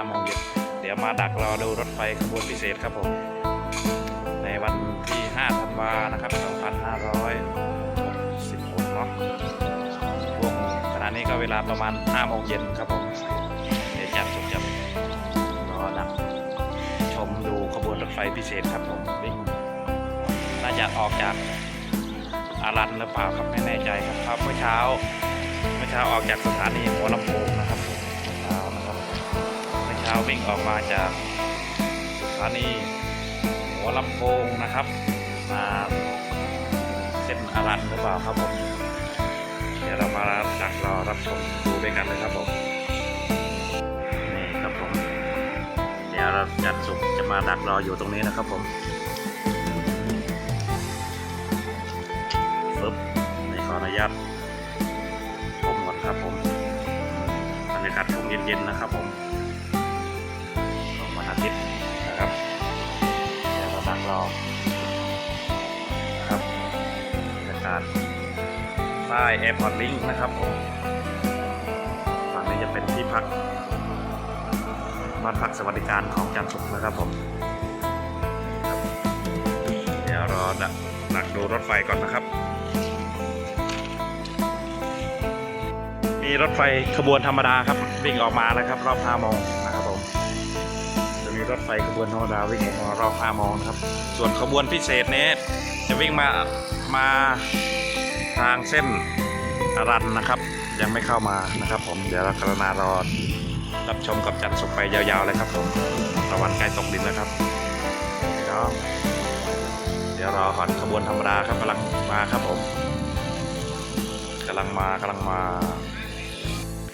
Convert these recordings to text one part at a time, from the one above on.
5โมงเย็นเดี๋ยวมาดักรอดูรถไฟขบวนพิเศษครับผม ในวันที่5ธันวานะครับ2566เนาะช่วงขณะนี้ก็เวลาประมาณ5โมงเย็นครับผมเดี๋ยวจัดสุดจับรอดักชมดูขบวนรถไฟพิเศษครับผมวิ่งน่าจะออกจากอารันหรือเปล่าครับไม่แน่ใจครับครับเมื่อเช้าเมื่อเช้าออกจากสถานีหัวลำโพงนะครับาวิ่งออกมาจากสถานีหัวลำโพงนะครับ มาเส้นอารันหรือเปล่าครับผมเดี๋ยวเรามาดักรอรับชมดูด้วยกันเลยครับผมนี่ครับผมเดี๋ยวเราจัดสุกจะมาดักรออยู่ตรงนี้นะครับผมฟึบนี่ขออนุญาตผมก่อนครับผมบรรยากาศช่วงเย็นๆนะครับผม เราครับบรรยากาศใต้แอร์พอร์ตลิงนะครับผมฝั่งนี้จะเป็นที่พักบ้านพักสวัสดิการของจันทร์สุขนะครับผมเดี๋ยวรอดักดักดูรถไฟก่อนนะครับ มีรถไฟขบวนธรรมดาครับ วิ่งออกมาแล้วครับ รอบ5โมง รถไฟขบวนธรรมดาวิ่งออกมารอบ5โมงนะครับ ส่วนขบวนพิเศษนี้จะวิ่งมามาทางเส้นอรันนะครับ ยังไม่เข้ามานะครับผมเดี๋ยวเรากรณารอรับชมกับจันทร์สุกไปยาวๆเลยครับผมตะวันใกล้ตกดินแล้วครับน้องเดี๋ยวรอก่อนขบวนธรรมดาครับกำลังมาครับผมกำลังมากำลังมา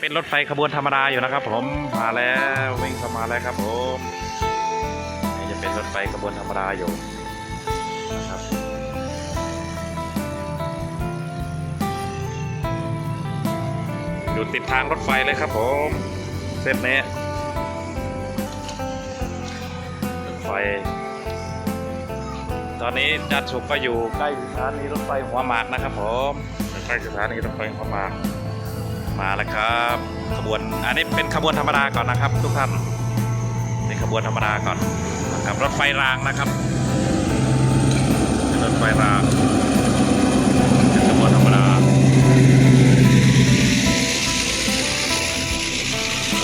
เป็นรถไฟขบวนธรรมดาอยู่นะครับ ผมมาแล้ววิ่งเข้ามาแล้วครับผม เป็นรถไฟขบวนธรรมดาอยู่นะครับอยู่ติดทางรถไฟเลยครับผม เส้นนี้รถไฟ ตอนนี้จัดสุกก็อยู่ใกล้สถานีรถไฟหัวหมากนะครับผมใกล้สถานีรถไฟหัวหมาก มาแล้วครับขบวนอันนี้เป็นขบวนธรรมดาก่อนนะครับ ทุกท่านเป็นขบวนธรรมดาก่อน นะครับรถไฟรางนะครับเป็นรถไฟรางเป็นขบวนธรรมดาร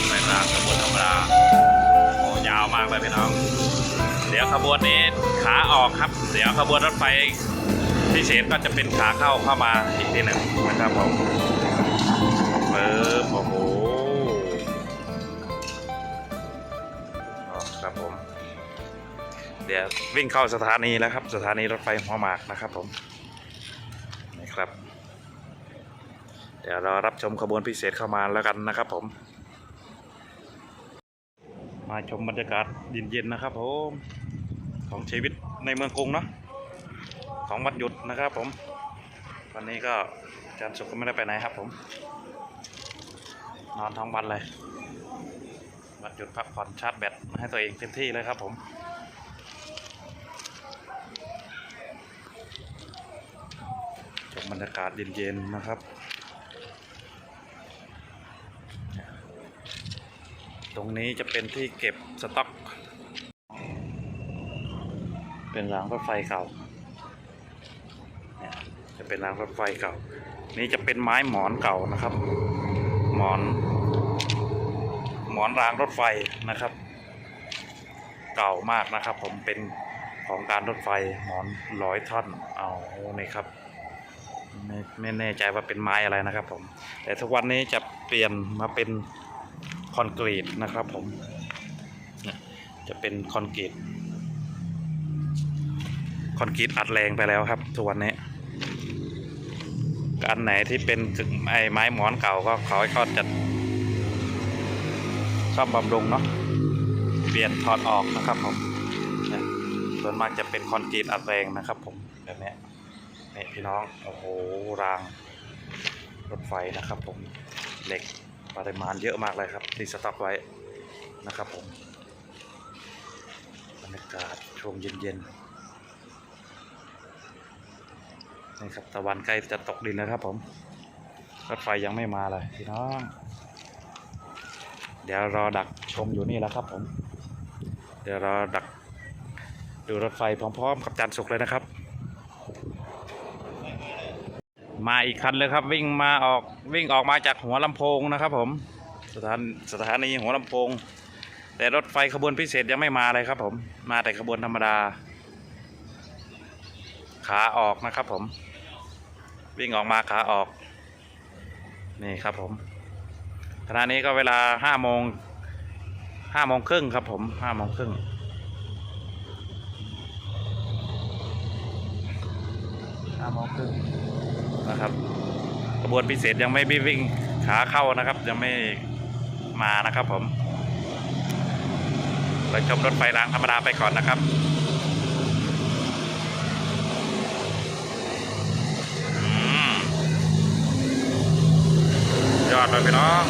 ถไปทางขบวนธรรมดาโอ้ยาวมากเลยพี่น้อง เดี๋ยวขบวนนี้ขาออกครับ เดี๋ยวขบวนรถไฟพิเศษก็จะเป็นขาเข้าเข้ามาอีกทีหนึ่งนะครับผมเปิบโอ้โห เดี๋ยววิ่งเข้าสถานีแล้วครับ สถานีรถไฟหัวหมากนะครับผมนี่ครับ เดี๋ยวเรารับชมขบวนพิเศษเข้ามาแล้วกันนะครับผม มาชมบรรยากาศเย็นๆนะครับผมของชีวิตในเมืองกรุงเนาะของวันหยุดนะครับผม วันนี้ก็อาจารย์สุขก็ไม่ได้ไปไหนครับผม นอนทั้งวันเลยวันหยุดพักผ่อนชาร์จแบตให้ตัวเองเต็มที่เลยครับผม ชมบรรยากาศเย็นๆนะครับ ตรงนี้จะเป็นที่เก็บสต็อก เป็นรางรถไฟเก่าเนี่ยจะเป็นรางรถไฟเก่า นี่จะเป็นไม้หมอนเก่านะครับ หมอน หมอนรางรถไฟนะครับ เก่ามากนะครับ ผมเป็นของการรถไฟหมอนร้อยท่อน เอานี่ครับ ไม่ไม่แน่ใจว่าเป็นไม้อะไรนะครับผม แต่ทุกวันนี้จะเปลี่ยนมาเป็นคอนกรีตนะครับผมจะเป็นคอนกรีตคอนกรีตอัดแรงไปแล้วครับ ทุกวันนี้อันไหนที่เป็นถึงไอ้ไม้หมอนเก่าก็เขาก็จะซ่อมบำรุงเนาะเปลี่ยนถอดออกนะครับผมส่วนมากจะเป็นคอนกรีตอัดแรงนะครับผมแบบนี้ นี่พี่น้อง โอ้โห ราง รถไฟนะครับผม เหล็กปริมาณเยอะมากเลยครับ ที่สต็อกไว้นะครับผม บรรยากาศช่วงเย็นๆ นี่ครับตะวันใกล้จะตกดินแล้วครับผม รถไฟยังไม่มาเลยพี่น้อง เดี๋ยวรอดักชมอยู่นี่แหล้วครับผม เดี๋ยวรอดักดูรถไฟพร้อมๆ กับจันทร์สุกเลยนะครับ มาอีกคันเลยครับ วิ่งมาออกวิ่งออกมาจากหัวลำโพงนะครับผมสถานสถานีหัวลำโพง แต่รถไฟขบวนพิเศษยังไม่มาเลยครับ ผมมาแต่ขบวนธรรมดา ขาออกนะครับผม วิ่งออกมาขาออก นี่ครับผมขณะนี้ก็เวลาห้าโมงห้าโมงครึ่งครับผมห้าโมงครึ่งห้าโมงครึ่ง นะครับขบวนพิเศษยังไม่วิ่งขาเข้านะครับ ยังไม่มานะครับผมเราชมรถไฟรางธรรมดาไปก่อนนะครับอยอดเลยพี่น้อง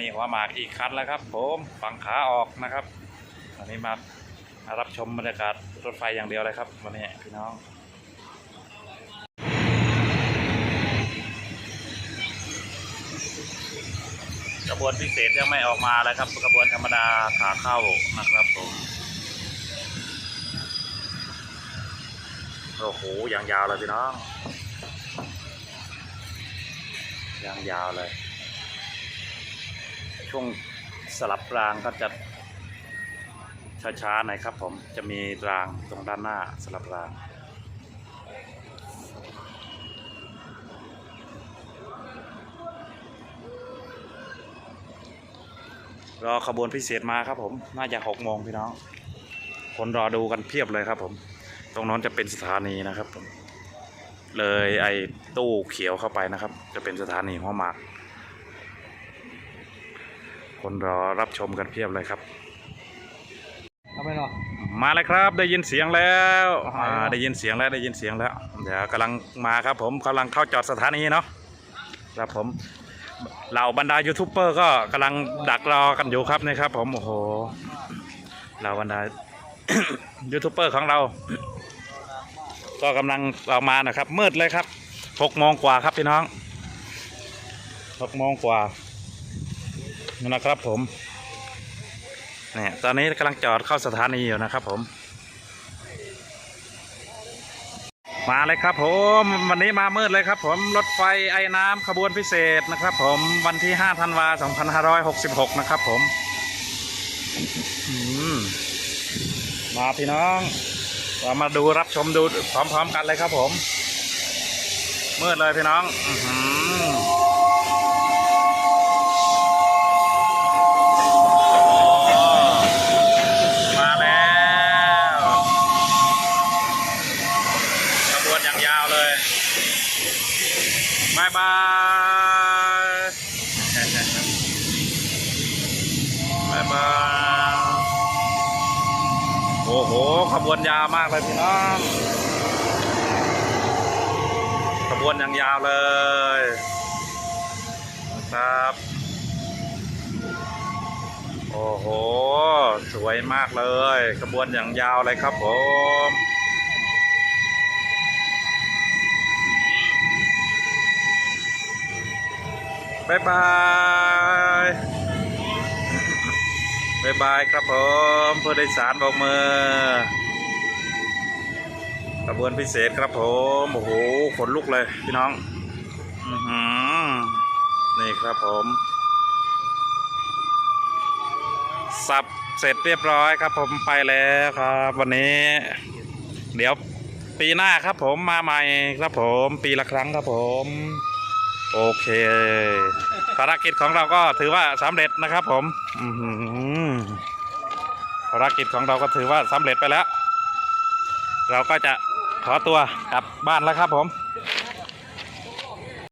นีหัวหมากอีกคันแล้วครับผมฝั่งขาออกนะครับอันนี้มามารับชมบรรยากาศรถไฟอย่างเดียวเลยครับวันนี้พี่น้องกระบวนพิเศษยังไม่ออกมาเลยครับกระบวนธรรมดาขาเข้านะครับผมโอ้โหอย่างยาวเลยพี่น้องอย่างยาวเลย ช่วงสลับรางก็จะช้าๆหน่อยครับผมจะมีรางตรงด้านหน้าสลับรางรอขบวนพิเศษมาครับผม น่าจะหกโมงพี่น้อง คนรอดูกันเพียบเลยครับผม ตรงนั้นจะเป็นสถานีนะครับผม เลยไอ้ตู้เขียวเข้าไปนะครับ จะเป็นสถานีหัวหมาก คนรอรับชมกันเพียบเลยครับทำไมเนาะมาเลยครับได้ยินเสียงแล้วอ่าไปแล้วได้ยินเสียงแล้วได้ยินเสียงแล้ว เดี๋ยวกำลังมาครับผมกำลังเข้าจอดสถานีเนาะครับผมเหล่าบรรดายูทูบเบอร์ก็กำลังดักรอกันอยู่ครับนะครับ ผมโอ้โหเหล่าบรรดายูทูบเบอร์ของเรา ก็กำลังออกมานะครับมืดเลยครับหกโมงกว่าครับพี่น้องหกโมงกว่า นี่นะครับผมเนี่ยตอนนี้กำลังจอดเข้าสถานีอยู่นะครับผม มาเลยครับผมวันนี้มามืดเลยครับผมรถไฟไอ้น้ำขบวนพิเศษนะครับผมวันที่5ธันวา2566 นะครับผมมมาพี่น้องเรามาดูรับชมดูพร้อมๆกันเลยครับผม มืดเลยพี่น้อง บายบายบายบายโอ้โห ขบวนยาวมากเลยพี่น้อง ขบวนอย่างยาวเลยนะครับ โอ้โห สวยมากเลย ขบวนอย่างยาวเลยครับผม บ๊ายบายบ๊ายบายครับผมผู้โดยสารบอกมือขบวนพิเศษครับผมโอ้โหขนลุกเลยพี่น้องอือหือนี่ครับผม สับเสร็จเรียบร้อยครับผมไปแล้วครับ วันนี้ เดี๋ยวปีหน้าครับผมมาใหม่ครับผม ปีละครั้งครับผม โอเค ภารกิจของเราก็ถือว่าสำเร็จนะครับผมอื้อหือภารกิจของเราก็ถือว่าสำเร็จไปแล้ว เราก็จะขอตัวกลับบ้านแล้วครับผม